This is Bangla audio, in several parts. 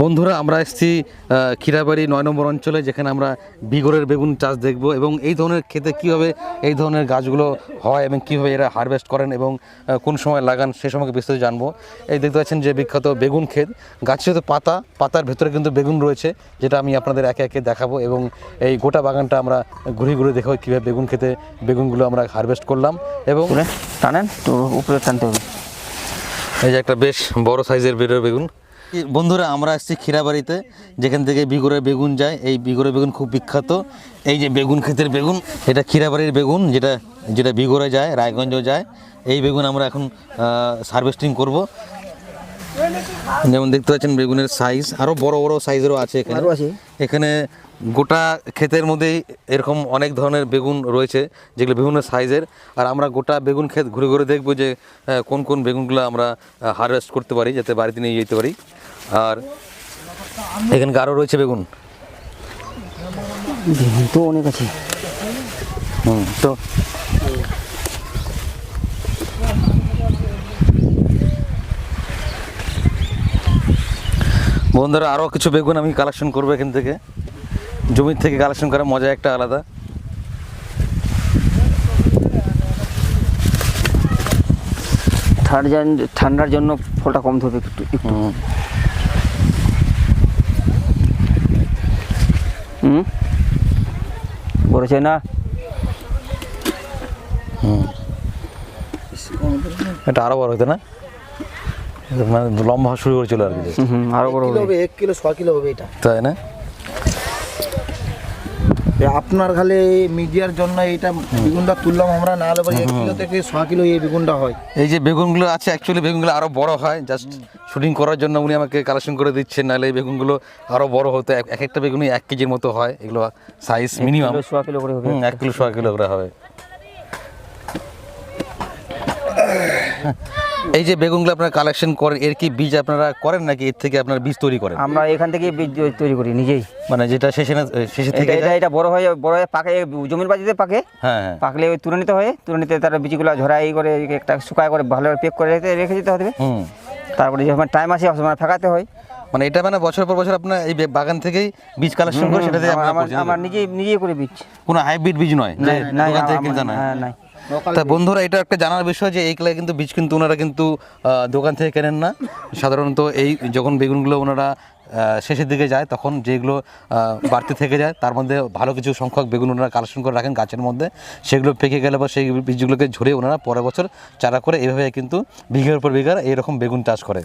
বন্ধুরা আমরা এসেছি ক্ষীরাবাড়ি নয় নম্বর অঞ্চলে যেখানে আমরা বিগড়ের বেগুন চাষ দেখব এবং এই ধরনের খেতে কীভাবে এই ধরনের গাছগুলো হয় এবং কীভাবে এরা হারভেস্ট করেন এবং কোন সময় লাগান সে সম্পর্কে বিস্তারিত জানব। এই দেখতে পাচ্ছেন যে বিখ্যাত বেগুন ক্ষেত। গাছের তো পাতা পাতার ভেতরে কিন্তু বেগুন রয়েছে যেটা আমি আপনাদের একে একে দেখাবো এবং এই গোটা বাগানটা আমরা ঘুরে ঘুরে দেখাবো কীভাবে বেগুন খেতে বেগুনগুলো আমরা হারভেস্ট করলাম এবং টানেন তো উপরে টানতে হবে। এই যে একটা বেশ বড় সাইজের বেরোয় বেগুন। বন্ধুরা, আমরা আসছি ক্ষীরাবাড়িতে, যেখান থেকে বিগড়ের বেগুন যায়। এই বিগড়ের বেগুন খুব বিখ্যাত। এই যে বেগুন ক্ষেতের বেগুন, এটা ক্ষীরাবাড়ির বেগুন, যেটা যেটা বিগড়ে যায়, রায়গঞ্জও যায়। এই বেগুন আমরা এখন হারভেস্টিং করব। যেমন দেখতে পাচ্ছেন বেগুনের সাইজ আরও বড় বড় সাইজেরও আছে এখানে। এখানে গোটা ক্ষেতের মধ্যেই এরকম অনেক ধরনের বেগুন রয়েছে যেগুলো বিভিন্ন সাইজের আর আমরা গোটা বেগুন ক্ষেত ঘুরে ঘুরে দেখব যে কোন কোন বেগুনগুলো আমরা হারভেস্ট করতে পারি যাতে বাড়িতে নিয়ে যেতে পারি। আর এখানে আরও রয়েছে বেগুন। তো অনেক আছে। হুম। তো বন্ধুরা আরও কিছু বেগুন আমি কালেকশন করব এখান থেকে। জমির থেকে কালেকশন করার মজা একটা আলাদা। ঠান্ডার জন- ঠান্ডার জন্য ফলটা কম ধরবে একটু একটু। হুম। হুম? চাই না? এটা আরও বড় হতো না? মানে লম্বা হওয়া শুরু করেছিল আর কি আরও বড় হবে। এক কিলো ছ কিলো হবে এটা। তাই না? আপনার খালি মিডিয়ার জন্য এইটা বেগুনটা তুললাম আমরা না হলে পরে এক কিলো থেকে ছ কিলো এই বেগুনটা হয়। এই যে বেগুনগুলো আছে অ্যাকচুয়ালি বেগুনগুলো আরও বড় হয়। জাস্ট শুটিং করার জন্য উনি আমাকে কালেকশন করে দিচ্ছেন নাহলে এই বেগুনগুলো আরও বড় হতো এক এক একটা বেগুনই এক কেজির মতো হয়। এগুলো সাইজ মিনিমাম কিলো সোয়া কিলো করে হবে। এক কিলো সোয়া কিলো করে হবে। এই যে বেগুনগুলো আপনারা কালেকশন করেন এর কি বীজ আপনারা করেন নাকি এর থেকে আপনারা বীজ তৈরি করেন? আমরা এখান থেকে বীজ তৈরি করি নিজেই। মানে যেটা শেষে না শেষে থেকে এটা এটা বড় হয়ে বড় হয়ে পাকে জমির বাজিতে পাকে। হ্যাঁ হ্যাঁ। পাকলে ওই তুলে নিতে হয় তুলে নিতে তার বীজগুলো ঝরাই করে একটা শুকায় করে ভালোভাবে পেক করে রেখে রেখে দিতে হবে। হুম। তারপরে যখন টাইম আসে মানে ফেকাতে হয়। মানে এটা মানে বছর পর বছর আপনার এই বাগান থেকেই বীজ কালেকশন করে সেটা দিয়ে আমার- নিজেই নিজেই করে বীজ। কোনো হাইব্রিড বীজ নয় যে নাই দোকান তা বন্ধুরা এটা একটা জানার বিষয় যে এইগুলা কিন্তু বীজ কিন্তু ওনারা কিন্তু দোকান থেকে কেনেন না। সাধারণত এই যখন বেগুনগুলো ওনারা শেষের দিকে যায় তখন যেগুলো বাড়তি থেকে যায় তার মধ্যে ভালো কিছু সংখ্যক বেগুন ওনারা কালেকশন করে রাখেন গাছের মধ্যে। সেগুলো পেকে গেলে বা সেই বীজগুলোকে ঝরে ওনারা পরের বছর চারা করে এইভাবে কিন্তু বিঘার পর বিঘার এইরকম বেগুন চাষ করে।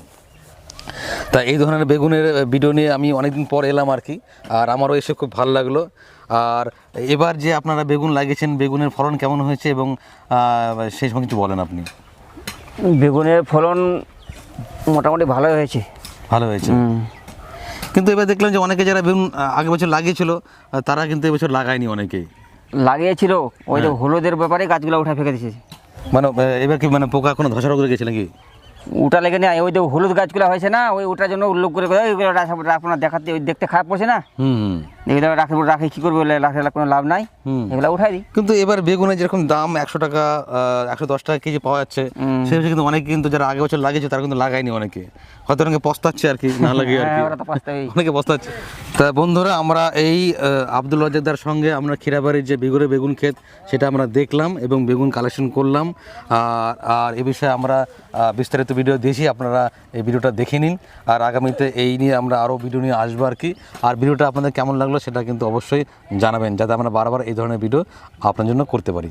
তা এই ধরনের বেগুনের ভিডিও নিয়ে আমি অনেকদিন পর এলাম আর কি। আর আমারও এসে খুব ভালো লাগল। আর এবার যে আপনারা বেগুন লাগিয়েছেন বেগুনের ফলন কেমন হয়েছে এবং সেই সময় কিছু বলেন আপনি। বেগুনের ফলন মোটামুটি ভালো হয়েছে। ভালো হয়েছে। কিন্তু এবার দেখলাম যে অনেকে যারা বেগুন আগের বছর লাগিয়েছিল তারা কিন্তু এবছর লাগায়নি অনেকেই লাগিয়েছিল ওই হ্যাঁ। তো হলুদের ব্যাপারে গাছগুলো উঠে ফেঁকে দিয়েছে। মানে এবার কি মানে পোকা কোনো ধসা রোগ লেগেছে নাকি? ওটা লেগে নেই ওই যে হলুদ গাছগুলো হয়েছে না ওই ওটার জন্য উল্লেখ করে ওইগুলো আপনার দেখাতে ওই দেখতে খারাপ পড়ছে না? হুম হুম। এগুলো রাখে রাখে কী করবে? বলে কোনো লাভ নাই। এগুলো উঠাই দিই। কিন্তু এবার বেগুনের যেরকম দাম একশো টাকা একশো দশ টাকা কেজি পাওয়া যাচ্ছে হুম। কিন্তু অনেকে কিন্তু যারা আগে বছর লাগিয়েছে তারা কিন্তু লাগায়নি অনেকে। হয়তো অনেকে পস্তাচ্ছে আর কি না লাগিয়ে আর কি। হ্যাঁ, অনেকে পস্তাচ্ছে। তা বন্ধুরা আমরা এই আব্দুল রাজাকদার সঙ্গে আমরা ক্ষীরাবাড়ির যে বিগড়ে বেগুন ক্ষেত সেটা আমরা দেখলাম এবং বেগুন কালেকশন করলাম। আর আর এ বিষয়ে আমরা বিস্তারিত ভিডিও দিয়েছি আপনারা এই ভিডিওটা দেখে নিন। আর আগামীতে এই নিয়ে আমরা আরও ভিডিও নিয়ে আসব আর কি। আর ভিডিওটা আপনাদের কেমন লাগল সেটা কিন্তু অবশ্যই জানাবেন, যাতে আমরা বারবার এই ধরনের ভিডিও আপনার জন্য করতে পারি।